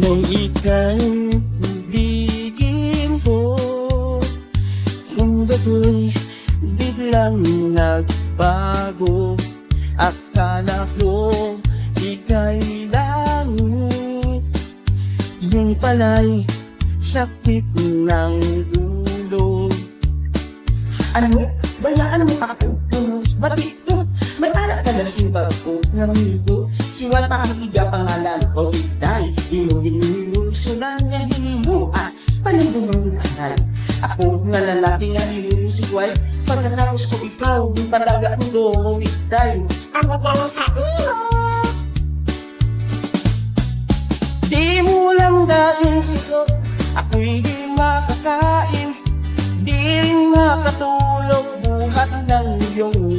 Kung ika'y bigin ko Kung bato'y biglang nagbago Akala ko ika'y langit Yung pala'y sakit ng ulo Ano mo? Bayaan mo ako Ba't ito? May anak ka na si Bago ng ito Siwala pa ang iga pangalan ko Itay, inuwinuso lang niya hinimuha Paano mo ang Ako nga lalaki nga hinusikway Pagkatapos ko ikaw, di talaga ang loob Itay, Ako dyan sa iyo. Di mo lang dahil siko Ako'y di makakain. Di rin makatulog Buhat ng iyong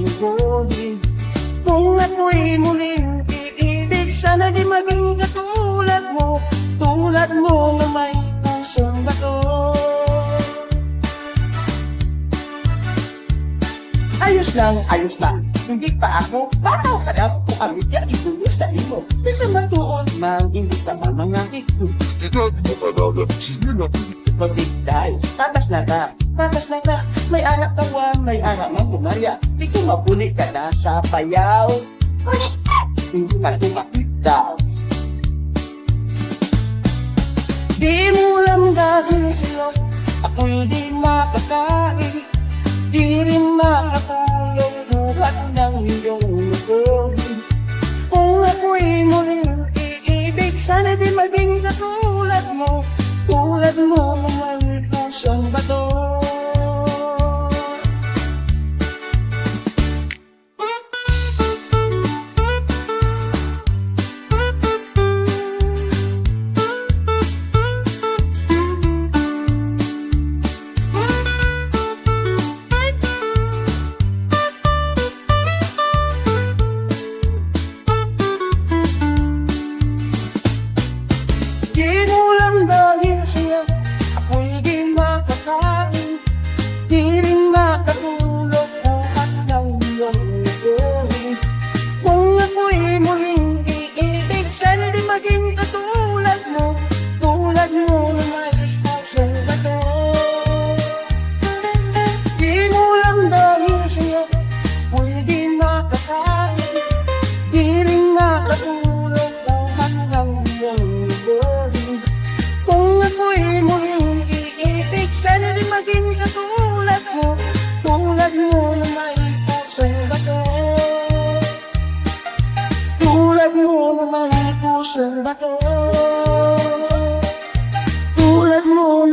ako'y muling iibig Sana di maging katulad mo Tulad mo na may pusong bato Ayos lang, ayos lang. Hindi pa ako, bakaw ka na kung kami ka itulo sa imo. Bisa matuon, mang hindi ka mamangakit. Pagdigday, patas na ka, patas na ka. May anak ka wa, may anak na pumarya. Di ko mapulit ka na sa payaw. Di mo lang dahil sa'yo, ako'y di makakain. Di rin makatulog buhat ng iyong lubog Kung ako'y muling iibig Sana di maging katulad mo. Tulad mo naman pusong bato may pusong bato Tulad mo